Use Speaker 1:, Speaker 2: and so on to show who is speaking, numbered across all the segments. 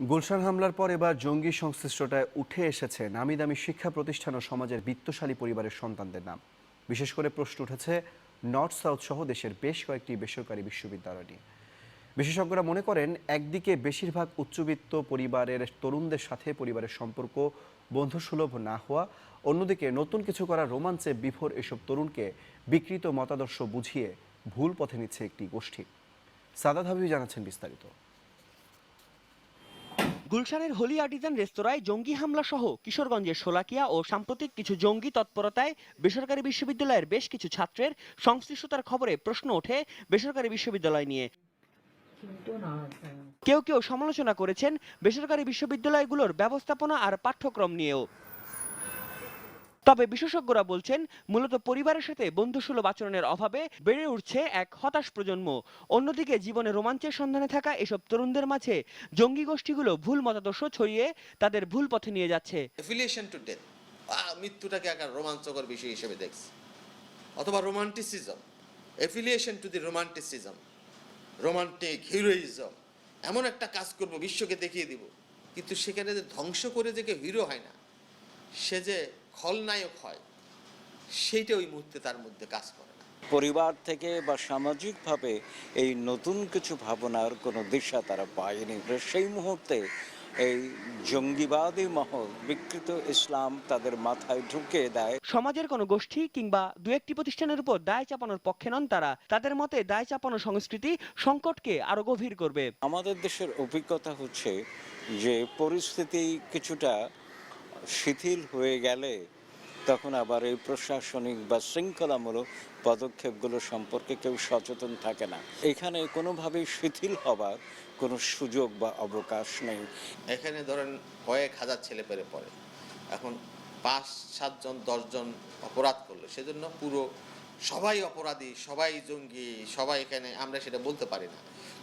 Speaker 1: গুলশান হামলার পর এবার জঙ্গি সংশ্লিষ্টতায় উঠে এসেছে নামি দামি শিক্ষা প্রতিষ্ঠান ও সমাজের বিত্তশালী পরিবারের সন্তানদের নাম। বিশেষ করে প্রশ্ন উঠেছে, নর্থ সাউথ সহ দেশের বেশ কয়েকটি বেসরকারি বিশ্ববিদ্যালয় নিয়ে। বিশেষজ্ঞরা মনে করেন, একদিকে বেশিরভাগ উচ্চবিত্ত পরিবারের তরুণদের সাথে পরিবারের সম্পর্ক বন্ধুসুলভ না হওয়া, অন্যদিকে নতুন কিছু করার রোমাঞ্চে বিফোর এসব তরুণকে বিকৃত মতাদর্শ বুঝিয়ে ভুল পথে নিচ্ছে একটি গোষ্ঠী। সাদাত হাবিব জানাচ্ছেন বিস্তারিত।
Speaker 2: গুলশানের হোলি আর্টিজান রেস্তোরাঁয় জঙ্গি হামলা সহ কিশোরগঞ্জের শোলাকিয়া ও সাম্প্রতিক কিছু জঙ্গি তৎপরতায় বেসরকারি বিশ্ববিদ্যালয়ের বেশ কিছু ছাত্রের সংশ্লিষ্টতার খবরে প্রশ্ন ওঠে বেসরকারি বিশ্ববিদ্যালয় নিয়ে। কেউ কেউ সমালোচনা করেছেন বেসরকারি বিশ্ববিদ্যালয়গুলোর ব্যবস্থাপনা আর পাঠ্যক্রম নিয়েও। তবে বিশেষজ্ঞরা বলছেন, মূলত পরিবারের সাথে বন্ধুসুলভ আচরণের অভাবে বেড়ে উঠছে এক হতাশ প্রজন্ম। অন্যদিকে জীবনে রোমাঞ্চের সন্ধানে থাকা এসব তরুণদের মাঝে জঙ্গি গোষ্ঠীগুলো ভুল মতাদর্শ ছড়িয়ে তাদের ভুল পথে নিয়ে যাচ্ছে।
Speaker 3: টু মৃত্যুটাকে একটা রোমাঞ্চকর বিষয় হিসেবে দেখছে। অথবা romanticism affiliation to the romanticism romantic heroism এমন একটা কাজ করব, বিশ্বকে দেখিয়ে দিব। কিন্তু সেখানে যে ধ্বংস করে যে কেউ হিরো হয় না, সে যে খলনায়ক হয় সেইটা ওই মুহূর্তে তার মধ্যে কাজ করে
Speaker 4: পরিবার থেকে বা সামাজিকভাবে এই নতুন কিছু ভাবনার কোনো দিশা তারা পায়নি। সেই মুহূর্তে এই জঙ্গিবাদী মহল বিকৃত ইসলাম তাদের মাথায় ঢুকে দেয়।
Speaker 2: সমাজের কোনো গোষ্ঠী কিংবা দু একটি প্রতিষ্ঠানের উপর দায় চাপানোর পক্ষে নন তারা। তাদের মতে দায় চাপানো সংস্কৃতি সংকটকে আরও গভীর করবে।
Speaker 4: আমাদের দেশের অভিজ্ঞতা হচ্ছে যে পরিস্থিতি কিছুটা শিথিল হয়ে গেলে তখন আবার এই প্রশাসনিক বা শৃঙ্খলামূলক পদক্ষেপগুলো সম্পর্কে কেউ সচেতন থাকে না। এখানে কোনোভাবেই শিথিল হবার কোনো সুযোগ বা অবকাশ নেই।
Speaker 3: এখানে ধরেন কয়েক হাজার ছেলে পেরে পড়ে। এখন পাঁচ সাতজন দশজন অপরাধ করল। সেজন্য পুরো সবাই অপরাধী, সবাই জঙ্গি, সবাই এখানে, আমরা সেটা বলতে পারি না।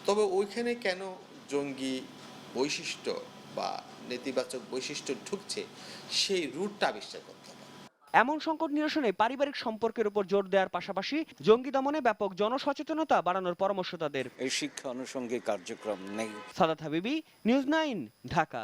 Speaker 3: তবে ওইখানে কেন জঙ্গি বৈশিষ্ট্য বা নেতিবাচক বৈশিষ্ট্য ঢুকছে সেই রুটটা আবিষ্কার করতে হবে।
Speaker 2: এমন সংকট নিরসনে পারিবারিক সম্পর্কের উপর জোর দেওয়ার পাশাপাশি জঙ্গি দমনে ব্যাপক জনসচেতনতা বাড়ানোর পরামর্শ তাদের।
Speaker 4: এই শিক্ষা অনুষঙ্গে কার্যক্রম নেই।
Speaker 2: সাদাত হাবিবি নিউজ নাইন ঢাকা।